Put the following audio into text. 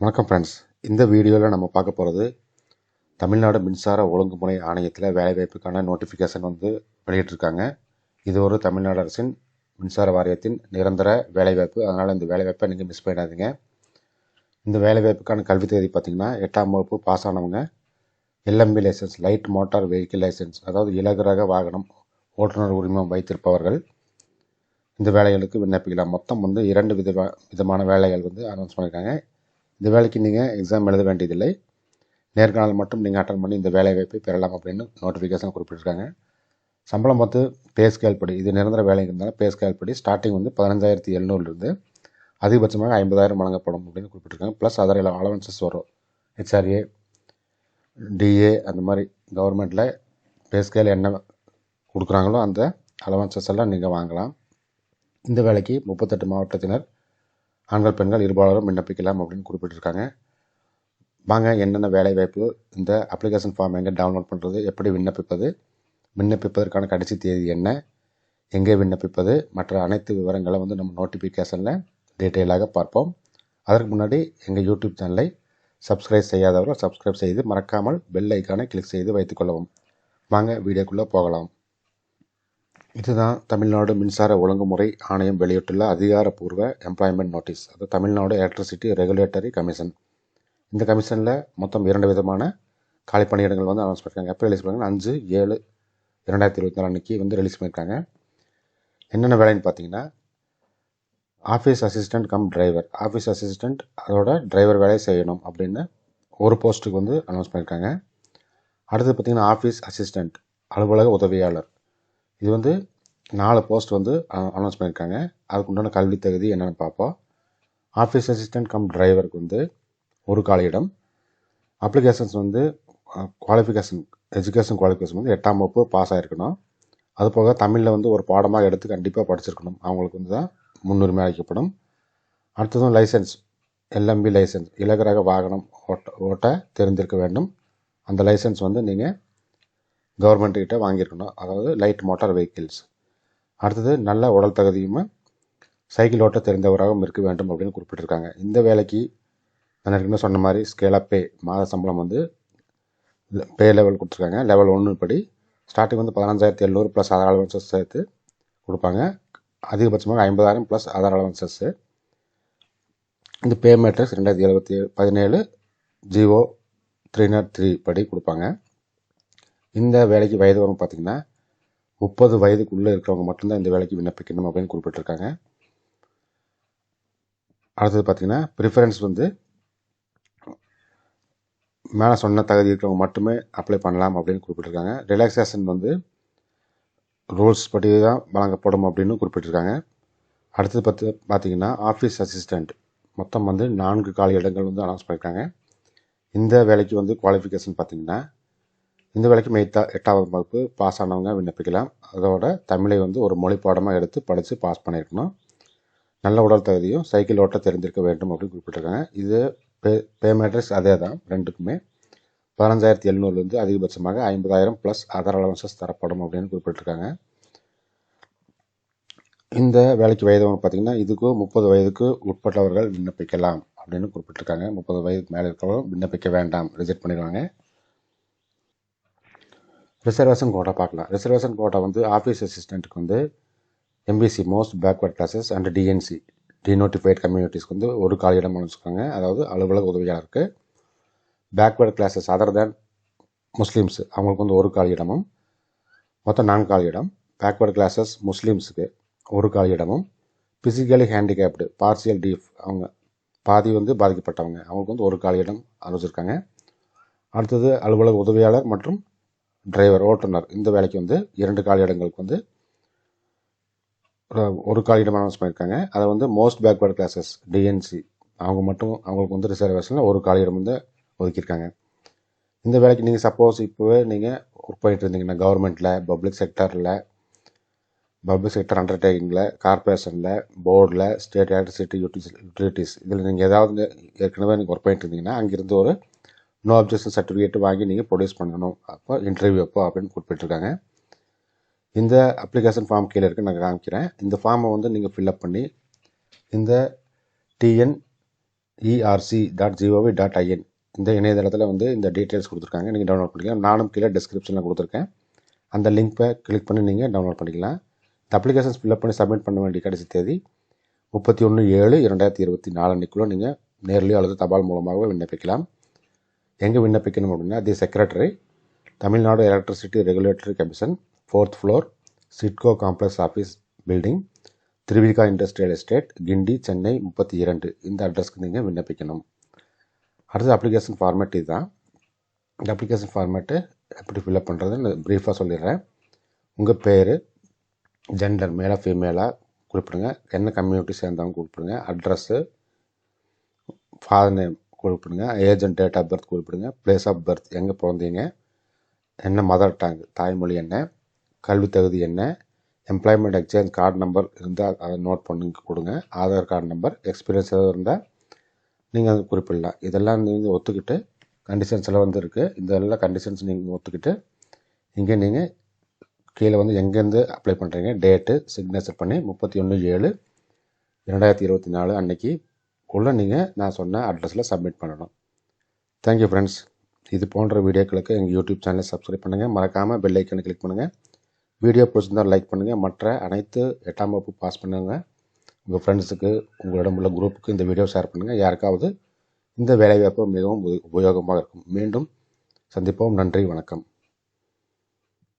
வணக்கம் ஃப்ரெண்ட்ஸ் இந்த வீடியோவில் நம்ம பார்க்க போகிறது தமிழ்நாடு மின்சார ஒழுங்குமுறை ஆணையத்தில் வேலைவாய்ப்புக்கான நோட்டிஃபிகேஷன் வந்து வெளியிட்டிருக்காங்க. இது ஒரு தமிழ்நாடு அரசின் மின்சார வாரியத்தின் நிரந்தர வேலைவாய்ப்பு. அதனால் இந்த வேலைவாய்ப்பை நீங்கள் மிஸ் பண்ணிடாதீங்க இந்த வேலைவாய்ப்புக்கான கல்வி தேதி பார்த்திங்கன்னா எட்டாம் வகுப்பு பாஸ் ஆனவங்க LMV licence light motor vehicle licence அதாவது இலகுரக வாகனம் ஓட்டுநர் உரிமம் வைத்திருப்பவர்கள். இந்த வேலைகளுக்கு விண்ணப்பிக்கலாம். மொத்தம் வந்து இரண்டு வித விதமான வேலைகள் வந்து அனௌன்ஸ் பண்ணியிருக்காங்க இந்த வேலைக்கு நீங்கள் எக்ஸாம் எழுத வேண்டியதில்லை. நேர்காணல் மட்டும் நீங்கள் அட்டன் பண்ணி இந்த வேலை வாய்ப்பை பெறலாம் அப்படின்னு நோட்டிஃபிகேஷன் குறிப்பிட்டிருக்காங்க. சம்பளம் பார்த்து பே ஸ்கேல் படி இது நிரந்தர வேலைங்கிறதுனால பே ஸ்கேல் படி ஸ்டார்டிங் வந்து பதினஞ்சாயிரத்தி எழுநூறுலேருந்து அதிகபட்சமாக ஐம்பதாயிரம் வழங்கப்படும் அப்படின்னு குறிப்பிட்டிருக்காங்க. ப்ளஸ் அதர் அலவன்சஸ் வரும். ஹெச்ஆர்ஏ டிஏ அந்த மாதிரி கவர்மெண்ட்டில் பே ஸ்கேல் என்ன கொடுக்குறாங்களோ அந்த அலவன்சஸ் எல்லாம் நீங்கள் வாங்கலாம். இந்த வேலைக்கு முப்பத்தெட்டு மாவட்டத்தினர் ஆண்கள் பெண்கள் இருபாலரும் விண்ணப்பிக்கலாம் அப்படின்னு குறிப்பிட்டிருக்காங்க. வாங்க என்னென்ன வேலை வாய்ப்பு இந்த அப்ளிகேஷன் ஃபார்ம் எங்கே டவுன்லோட் பண்ணுறது எப்படி விண்ணப்பிப்பது விண்ணப்பிப்பதற்கான கடைசி தேதி என்ன எங்கே விண்ணப்பிப்பது மற்ற அனைத்து விவரங்களை வந்து நம்ம நோட்டிஃபிகேஷனில் டீட்டெயிலாக பார்ப்போம். அதற்கு முன்னாடி எங்கள் யூடியூப் சேனலை சப்ஸ்கிரைப் செய்யாதவர்கள் சப்ஸ்கிரைப் செய்து மறக்காமல் பெல் ஐக்கானை கிளிக் செய்து வைத்துக்கொள்ளவும் வாங்க வீடியோக்குள்ளே போகலாம். இதுதான் தமிழ்நாடு மின்சார ஒழுங்குமுறை ஆணையம் வெளியிட்டுள்ள அதிகாரப்பூர்வ எம்ப்ளாய்மெண்ட் நோட்டீஸ் அது தமிழ்நாடு எலக்ட்ரிசிட்டி ரெகுலேட்டரி கமிஷன் இந்த கமிஷனில் மொத்தம் இரண்டு விதமான காலி பணியிடங்கள் வந்து அனௌன்ஸ் பண்ணியிருக்காங்க எப்போ ரிலீஸ் பண்ணாங்க அஞ்சு ஏழு இரண்டாயிரத்தி இருபத்தி நாலு அன்றைக்கி வந்து ரிலீஸ் பண்ணியிருக்காங்க என்னென்ன வேலைன்னு பார்த்தீங்கன்னா office assistant cum driver office assistant அதோட டிரைவர் வேலையை செய்யணும் அப்படின்னு ஒரு போஸ்ட்டுக்கு வந்து அனௌன்ஸ் பண்ணியிருக்காங்க அடுத்து பார்த்திங்கன்னா ஆஃபீஸ் அசிஸ்டண்ட் அலுவலக உதவியாளர். இது வந்து நாலு போஸ்ட் வந்து அனௌன்ஸ் பண்ணியிருக்காங்க அதுக்கு உண்டான கல்வி தகுதி என்னென்னு பார்ப்போம் ஆஃபீஸ் அசிஸ்டன்ட் கம் டிரைவருக்கு வந்து ஒரு காலியிடம் அப்ளிகேஷன்ஸ் வந்து குவாலிஃபிகேஷன் எஜுகேஷன் குவாலிஃபிகேஷன் வந்து எட்டாம் வகுப்பு பாஸ் ஆகிருக்கணும் அது போக தமிழில் வந்து ஒரு பாடமாக எடுத்து கண்டிப்பாக படிச்சிருக்கணும். அவங்களுக்கு வந்து தான் முன்னுரிமை அளிக்கப்படும். அடுத்ததும் லைசன்ஸ் எல்எம்பி லைசன்ஸ் இலகுரக வாகனம் ஓட்ட ஓட்ட தெரிந்திருக்க வேண்டும். அந்த லைசன்ஸ் வந்து நீங்கள் கவர்மெண்ட்டுக்கிட்ட வாங்கியிருக்கணும். அதாவது லைட் மோட்டார் வெஹிக்கிள்ஸ் அடுத்தது நல்ல உடல் தகுதியுமே சைக்கிள் ஓட்ட தெரிந்தவராகவும் இருக்க வேண்டும் அப்படின்னு குறிப்பிட்டிருக்காங்க. இந்த வேலைக்கு நான் ஏற்கனவே சொன்ன மாதிரி ஸ்கேலாக பே மாத சம்பளம் வந்து பே லெவல் கொடுத்துருக்காங்க. லெவல் ஒன்று படி. ஸ்டார்டிங் வந்து பதினஞ்சாயிரத்தி எழுநூறு ப்ளஸ் ஆதார் அலவன்சஸ் சேர்த்து கொடுப்பாங்க. அதிகபட்சமாக ஐம்பதாயிரம் ப்ளஸ் ஆதார் அலவன்சஸ்ஸு இந்த பே மேட்ரிக்ஸ் ரெண்டாயிரத்தி எழுபத்தி பதினேழு ஜிஓ த்ரீ நாட் த்ரீ படி கொடுப்பாங்க. இந்த வேலைக்கு வயது வரும் பார்த்திங்கன்னா முப்பது வயதுக்குள்ளே இருக்கிறவங்க மட்டும்தான் இந்த வேலைக்கு விண்ணப்பிக்கணும் அப்படின்னு குறிப்பிட்டிருக்காங்க. அடுத்தது பார்த்திங்கன்னா ப்ரிஃபரன்ஸ் வந்து மேலே சொன்ன தகுதி இருக்கிறவங்க மட்டுமே அப்ளை பண்ணலாம் அப்படின்னு குறிப்பிட்டிருக்காங்க. ரிலாக்ஸேஷன் வந்து ரூல்ஸ் படி தான் வழங்கப்படும் அப்படின்னு குறிப்பிட்டிருக்காங்க. அடுத்தது பார்த்து பார்த்திங்கன்னா ஆஃபீஸ் அசிஸ்டண்ட் மொத்தம் வந்து நான்கு கால இடங்கள் வந்து அனௌன்ஸ் பண்ணியிருக்காங்க. இந்த வேலைக்கு வந்து குவாலிஃபிகேஷன் பார்த்திங்கன்னா இந்த வேலைக்கு மெய்த்தா எட்டாவது வகுப்பு பாஸ் ஆனவங்க விண்ணப்பிக்கலாம். அதோட தமிழை வந்து ஒரு மொழி பாடமாக எடுத்து படித்து பாஸ் பண்ணியிருக்கணும் நல்ல உடல் தகுதியும் சைக்கிள் ஓட்ட தெரிஞ்சிருக்க வேண்டும் அப்படின்னு குறிப்பிட்டிருக்காங்க. இது பே பே மேட்ரிக்ஸ் அதே தான் ரெண்டுக்குமே. பதினஞ்சாயிரத்தி எழுநூறுலேருந்து அதிகபட்சமாக ஐம்பதாயிரம் ப்ளஸ் அதர் அலவன்சஸ் தரப்படும் அப்படின்னு குறிப்பிட்டிருக்காங்க. இந்த வேலைக்கு வயது பார்த்திங்கன்னா இதுக்கு முப்பது வயதுக்கு உட்பட்டவர்கள் விண்ணப்பிக்கலாம் அப்படின்னு குறிப்பிட்டிருக்காங்க. முப்பது வயதுக்கு மேலே இருக்கிறவங்க விண்ணப்பிக்க வேண்டாம் ரிஜெக்ட் பண்ணிடுவாங்க. ரிசர்வேஷன் கோட்டா பார்க்கலாம். ரிசர்வேஷன் கோட்டா வந்து ஆஃபீஸ் அசிஸ்டண்ட்டுக்கு வந்து MBC most backward classes and DNC denotified கம்யூனிட்டிஸ்க்கு வந்து ஒரு காலியிடம் அனுப்பிச்சிருக்காங்க. அதாவது அலுவலக உதவியாளருக்கு backward classes other than Muslims அவங்களுக்கு வந்து ஒரு காலியிடமும் மொத்தம் நான்கு காலியிடம். பேக்வேர்ட் கிளாஸஸ் முஸ்லீம்ஸுக்கு ஒரு காலியிடமும். ஃபிசிக்கலி ஹேண்டிகேப்டு பார்சியல் டீஃப் அவங்க பாதி வந்து பாதிக்கப்பட்டவங்க அவங்களுக்கு வந்து ஒரு காலியிடம் அனுப்பிச்சிருக்காங்க. அடுத்தது அலுவலக உதவியாளர் மற்றும் டிரைவர் ஓட்டுநர் இந்த வேலைக்கு வந்து இரண்டு காலியிடங்களுக்கு வந்து ஒரு காலியிடம் அனௌன்ஸ் பண்ணியிருக்காங்க. அதை வந்து மோஸ்ட் பேக்வர்ட் கிளாஸஸ் டிஎன்சி அவங்க மட்டும் அவங்களுக்கு வந்து ரிசர்வேஷனில் ஒரு காலியிடம் வந்து ஒதுக்கியிருக்காங்க. இந்த வேலைக்கு நீங்கள் சப்போஸ் இப்போவே நீங்கள் ஒர்க் பண்ணிட்டு இருந்தீங்கன்னா கவர்மெண்ட்டில் பப்ளிக் செக்டரில் பப்ளிக் செக்டர் அண்டர்டேக்கிங்கில் கார்பரேஷனில் போர்டில் ஸ்டேட் எலக்ட்ரிசிட்டி யூட்டிலிட்டிஸ் இதில் நீங்கள் ஏதாவது ஏற்கனவே நீங்கள் ஒர்க் பண்ணிட்டு இருந்தீங்கன்னா அங்கேருந்து ஒரு நோ அப்ஜெக்ஷன் சர்டிஃபிகேட் வாங்கி நீங்கள் ப்ரொடியூஸ் பண்ணணும். அப்போ இன்டர்வியூ அப்போ அப்படின்னு குறிப்பிட்டிருக்காங்க. இந்த அப்ளிகேஷன் ஃபார்ம் கீழே இருக்குது நான் காமிக்கிறேன். இந்த ஃபார்மை வந்து நீங்கள் ஃபில்அப் பண்ணி இந்த TN ERC dot GOV dot IN இந்த இணையதளத்தில் வந்து இந்த டீட்டெயில்ஸ் கொடுத்துருக்காங்க. நீங்கள் டவுன்லோட் பண்ணிக்கலாம். நானும் கீழே டிஸ்கிரிப்ஷனில் கொடுத்துருக்கேன். அந்த லிங்க்கை கிளிக் பண்ணி நீங்கள் டவுன்லோட் பண்ணிக்கலாம். இந்த அப்ளிகேஷன்ஸ் ஃபில்அப் பண்ணி சப்மிட் பண்ண வேண்டிய கடைசி தேதி முப்பத்தி ஒன்று ஏழு இரண்டாயிரத்தி இருபத்தி நாலு அன்றைக்குள்ளே நீங்கள் நேர்லேயோ அல்லது தபால் மூலமாகவோ விண்ணப்பிக்கலாம். எங்கே விண்ணப்பிக்கணும் அப்படின்னா the secretary Tamil Nadu electricity regulatory commission fourth floor SIDCO complex office building Thiruvika industrial estate Guindy Chennai முப்பத்தி இரண்டு. இந்த அட்ரஸ்க்கு நீங்கள் விண்ணப்பிக்கணும். அடுத்த அப்ளிகேஷன் ஃபார்மேட் இதுதான். இந்த அப்ளிகேஷன் ஃபார்மேட்டு எப்படி ஃபில்அப் பண்ணுறதுன்னு ப்ரீஃபாக சொல்லிடுறேன். உங்கள் பேர் ஜெண்டர் மேலே ஃபீமேலாக குறிப்பிடுங்க. என்ன கம்யூனிட்டி சேர்ந்தவங்க குறிப்பிடுங்க. Address father name குறிப்பிடுங்க. Age and date of birth குறிப்பிடுங்க. Place of birth எங்கே பிறந்தீங்க? என்ன மதர் டங் தாய்மொழி என்ன? கல்வி தகுதி என்ன? எம்ப்ளாய்மெண்ட் எக்ஸ்சேஞ்ச் கார்டு நம்பர் இருந்தால் அதை நோட் பண்ணி கொடுங்க. ஆதார் கார்டு நம்பர் எக்ஸ்பீரியன்ஸ் ஏதாவது இருந்தால் நீங்கள் அது குறிப்பிடலாம். இதெல்லாம் நீங்கள் ஒத்துக்கிட்டு கண்டிஷன்ஸ் எல்லாம் வந்து இருக்குது இதெல்லாம் கண்டிஷன்ஸ் நீங்கள் ஒத்துக்கிட்டு இங்கே நீங்கள் கீழே வந்து எங்கேருந்து அப்ளை பண்ணுறீங்க டேட்டு சிக்னேச்சர் பண்ணி முப்பத்தி ஒன்று ஏழு இரண்டாயிரத்தி இருபத்தி நாலு அன்னைக்கு உள்ள நீங்கள் நான் சொன்ன அட்ரஸில் சப்மிட் பண்ணணும். தேங்க்யூ ஃப்ரெண்ட்ஸ் இது போன்ற வீடியோக்களுக்கு எங்கள் யூடியூப் சேனலை சப்ஸ்கிரைப் பண்ணுங்கள் மறக்காமல் பெல் ஐக்கனை கிளிக் பண்ணுங்கள் வீடியோ பிடிச்சிருந்தால் லைக் பண்ணுங்கள் மற்ற அனைத்து எட்டாம் வகுப்பு பாஸ் பண்ணுங்க உங்கள் ஃப்ரெண்ட்ஸுக்கு உங்களிடம் உள்ள குரூப்புக்கு இந்த வீடியோ ஷேர் பண்ணுங்கள் யாருக்காவது இந்த வேலைவாய்ப்பு மிகவும் உபயோகமாக இருக்கும். மீண்டும் சந்திப்போம். நன்றி. வணக்கம்.